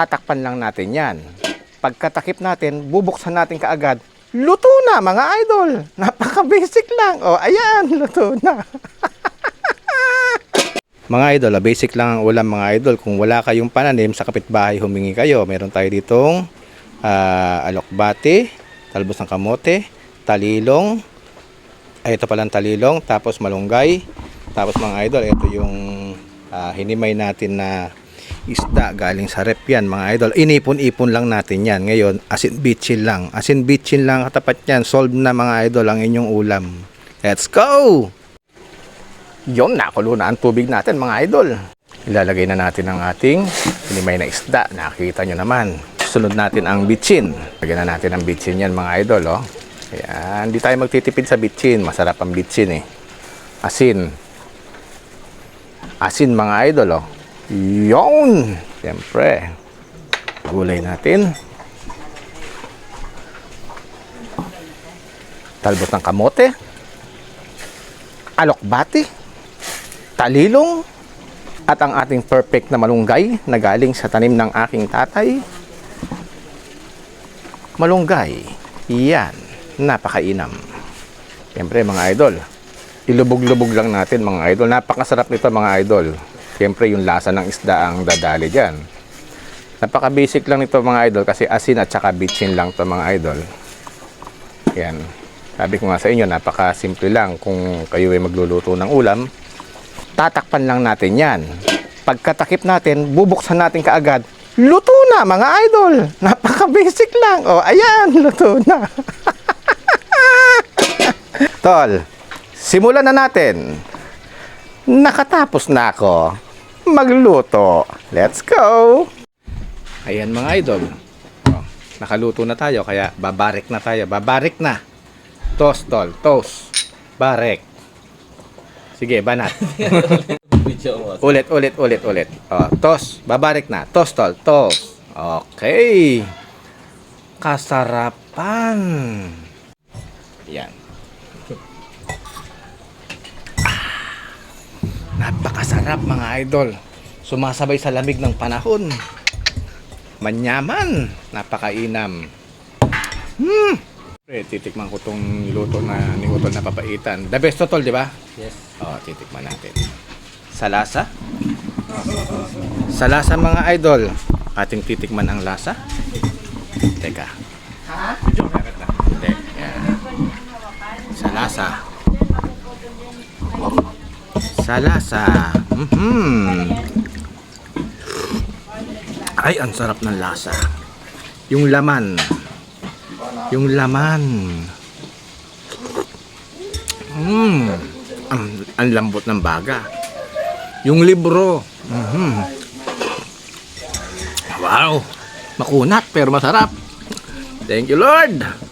Tatakpan lang natin yan. Pagkatakip natin, bubuksan natin kaagad. Luto na mga idol. Napaka-basic lang. O, ayan, luto na. mga idol, ah, basic lang ang ulam mga idol. Kung wala kayong pananim sa kapitbahay, humingi kayo. Meron tayo ditong ah, alokbate, talbos ng kamote, talilong, ay ito palang talilong, tapos malunggay, tapos mga idol, ito yung ah, hinimay natin na isda galing sa rep yan mga idol. Inipon-ipon lang natin yan. Ngayon, asin bitchin lang. Asin bitchin lang katapat yan. Solve na mga idol ang inyong ulam. Let's go! Yon, nakulo na ang tubig natin mga idol. Ilalagay na natin ang ating hinimay na isda. Nakikita nyo naman. Sunod natin ang bitchin. Lagyan na natin ang bitchin yan mga idol. Oh. Ayan, hindi tayo magtitipid sa bitchin. Masarap ang bitchin eh. Asin. Asin mga idol oh. Yon! Siyempre. Gulay natin. Talbos ng kamote. Alokbati. Talilong. At ang ating perfect na malunggay na galing sa tanim ng aking tatay. Malunggay. Yan. Napakainam. Siyempre mga idol. Ilubog-lubog lang natin mga idol. Napakasarap nito mga idol. Siyempre yung lasa ng isda ang dadali dyan. Napaka-basic lang nito mga idol kasi asin at saka bitchin lang to mga idol. Yan. Sabi ko nga sa inyo, napaka-simple lang kung kayo ay magluluto ng ulam. Tatakpan lang natin yan. Pagkatakip natin, bubuksan natin kaagad. Luto na mga idol! Napaka-basic lang. O, ayan, luto na. Tol, simulan na natin. Nakatapos na ako magluto. Let's go! Ayan mga idol. Oh, nakaluto na tayo kaya babarik na tayo. Babarik na. Toast tol, toast. Barek. Sige, banat. ulit, ulit, ulit, ulit. Oh, toast, babarik na. Toast tol, toast. Okay. Kasarapan. Yan. Napakasarap mga idol. Sumasabay sa lamig ng panahon. Manyaman. Napakainam. Hmm. Pre, titikman ko tong niluto na ni Utol na papaitan. The best Utol, di ba? Yes. Oh, titikman natin. Sa lasa? Sa lasa mga idol. Ating titikman ang lasa. Teka. Ha? Hindi. Yan. Sa lasa. Sa lasa. Mhm. Ay, ang sarap ng lasa. Yung laman. Yung laman. Mm. Ang, ang lambot ng baga. Yung libro. Mhm. Wow. Makunat pero masarap. Thank you, Lord.